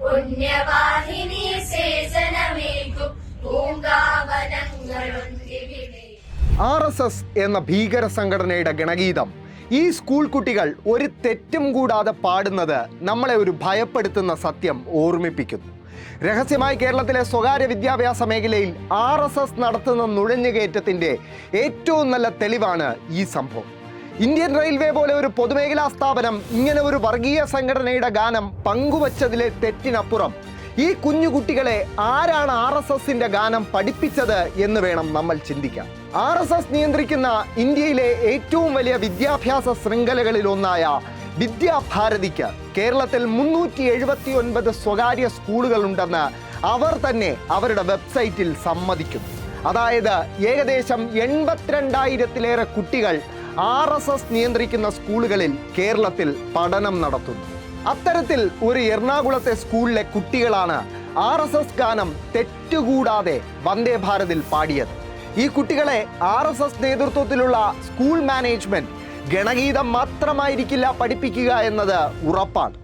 പുണ്യവാഹിനി സേചനമേകും. പൂങ്കാവനങ്ങളുണ്ടിവിടെ. R S S എന്ന ഭീകര സംഘടനയുടെ ഗണഗീതം. ഈ സ്കൂൾ കുട്ടികൾ ഒരു തെറ്റും കൂടാതെ പാടുന്നത് നമ്മളെ ഒരു ഭയപ്പെടുത്തുന്ന സത്യം ഓർമ്മിപ്പിക്കുന്നു. രഹസ്യമായി കേരളത്തിലെ സ്വകാര്യ വിദ്യാഭ്യാസ മേഖലയിൽ ആർ എസ് എസ് നടത്തുന്ന നുഴഞ്ഞുകയറ്റത്തിന്റെ ഏറ്റവും നല്ല തെളിവാണ് ഈ സംഭവം. ഇന്ത്യൻ റെയിൽവേ പോലെ ഒരു പൊതുമേഖലാ സ്ഥാപനം ഇങ്ങനെ ഒരു വർഗീയ സംഘടനയുടെ ഗാനം പങ്കുവച്ചതിലെ തെറ്റിനപ്പുറം. ഈ കുഞ്ഞു കുട്ടികളെ ആരാണ് ആർ എസ് എസിന്റെ ഗാനം പഠിപ്പിച്ചത് എന്ന് വേണം നമ്മൾ ചിന്തിക്കാം ആർ എസ് എസ് നിയന്ത്രിക്കുന്ന ഇന്ത്യയിലെ ഏറ്റവും വലിയ വിദ്യാഭ്യാസ ശൃംഖലകളിൽ ഒന്നായ വിദ്യാഭാരതിക്ക് കേരളത്തിൽ മുന്നൂറ്റി എഴുപത്തി ഒൻപത് സ്വകാര്യ സ്കൂളുകളുണ്ടെന്ന് അവർ തന്നെ അവരുടെ വെബ്സൈറ്റിൽ സമ്മതിക്കുന്നു. അതായത് ഏകദേശം എൺപത്തിരണ്ടായിരത്തിലേറെ കുട്ടികൾ ആർ എസ് എസ് നിയന്ത്രിക്കുന്ന സ്കൂളുകളിൽ കേരളത്തിൽ പഠനം നടത്തുന്നു. അത്തരത്തിൽ ഒരു എറണാകുളത്തെ സ്കൂളിലെ കുട്ടികളാണ് ആർ എസ് എസ് ഗാനം തെറ്റുകൂടാതെ വന്ദേ ഭാരതിൽ പാടിയത്. ഈ കുട്ടികളെ ആർ എസ് എസ് നേതൃത്വത്തിലുള്ള സ്കൂൾ മാനേജ്മെന്റ് ഗണഗീതം മാത്രമായിരിക്കില്ല പഠിപ്പിക്കുക എന്നത് ഉറപ്പാണ്.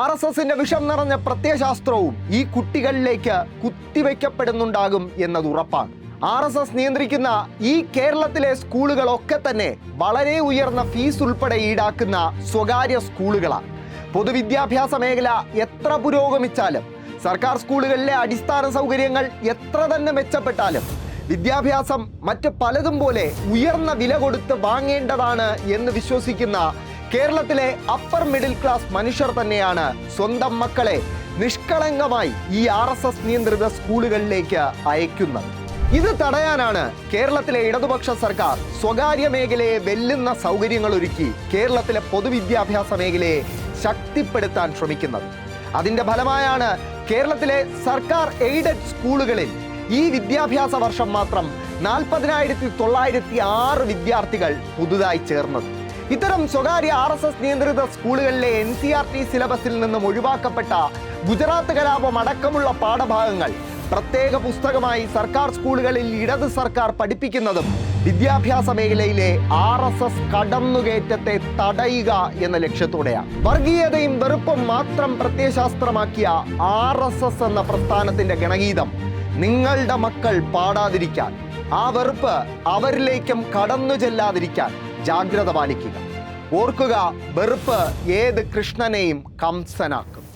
ആർ എസ് എസിന്റെ വിഷം നിറഞ്ഞ പ്രത്യയശാസ്ത്രവും ഈ കുട്ടികളിലേക്ക് കുത്തിവെക്കപ്പെടുന്നുണ്ടാകും എന്നത് ഉറപ്പാണ്. ആർ എസ് എസ് നിയന്ത്രിക്കുന്ന ഈ കേരളത്തിലെ സ്കൂളുകളൊക്കെ തന്നെ വളരെ ഉയർന്ന ഫീസ് ഉൾപ്പെടെ ഈടാക്കുന്ന സ്വകാര്യ സ്കൂളുകളാണ്. പൊതുവിദ്യാഭ്യാസ മേഖല എത്ര പുരോഗമിച്ചാലും സർക്കാർ സ്കൂളുകളിലെ അടിസ്ഥാന സൗകര്യങ്ങൾ എത്ര തന്നെ മെച്ചപ്പെട്ടാലും വിദ്യാഭ്യാസം മറ്റ് പലതും പോലെ ഉയർന്ന വില കൊടുത്ത് വാങ്ങേണ്ടതാണ് എന്ന് വിശ്വസിക്കുന്ന കേരളത്തിലെ അപ്പർ മിഡിൽ ക്ലാസ് മനുഷ്യർ തന്നെയാണ് സ്വന്തം മക്കളെ നിഷ്കളങ്കമായി ഈ ആർ നിയന്ത്രിത സ്കൂളുകളിലേക്ക് അയക്കുന്നത്. ഇത് തടയാനാണ് കേരളത്തിലെ ഇടതുപക്ഷ സർക്കാർ സ്വകാര്യ മേഖലയെ വെല്ലുന്ന സൗകര്യങ്ങൾ ഒരുക്കി കേരളത്തിലെ പൊതുവിദ്യാഭ്യാസ മേഖലയെ ശക്തിപ്പെടുത്താൻ ശ്രമിക്കുന്നത്. അതിന്റെ ഫലമായാണ് കേരളത്തിലെ സർക്കാർ എയ്ഡഡ് സ്കൂളുകളിൽ ഈ വിദ്യാഭ്യാസ വർഷം മാത്രം നാൽപ്പതിനായിരത്തി തൊള്ളായിരത്തി ആറ് വിദ്യാർത്ഥികൾ പുതുതായി ചേർന്നത്. ഇത്തരം സ്വകാര്യ ആർ എസ് എസ് നിയന്ത്രിത സ്കൂളുകളിലെ എൻ സി ആർ ടി സിലബസിൽ നിന്നും ഒഴിവാക്കപ്പെട്ട ഗുജറാത്ത് കലാപം അടക്കമുള്ള പാഠഭാഗങ്ങൾ പ്രത്യേക പുസ്തകമായി സർക്കാർ സ്കൂളുകളിൽ ഇടത് സർക്കാർ പഠിപ്പിക്കുന്നതും വിദ്യാഭ്യാസ മേഖലയിലെ ആർ എസ് എസ് കടന്നുകയറ്റത്തെ തടയുക എന്ന ലക്ഷ്യത്തോടെയാണ്. വർഗീയതയും വെറുപ്പും മാത്രം പ്രത്യയശാസ്ത്രമാക്കിയ ആർ എസ് എസ് എന്ന പ്രസ്ഥാനത്തിന്റെ ഗണഗീതം നിങ്ങളുടെ മക്കൾ പാടാതിരിക്കാൻ ആ വെറുപ്പ് അവരിലേക്കും കടന്നു ചെല്ലാതിരിക്കാൻ ജാഗ്രത പാലിക്കുക. ഓർക്കുക വെറുപ്പ് ഏത് കൃഷ്ണനെയും കംസനാക്കും.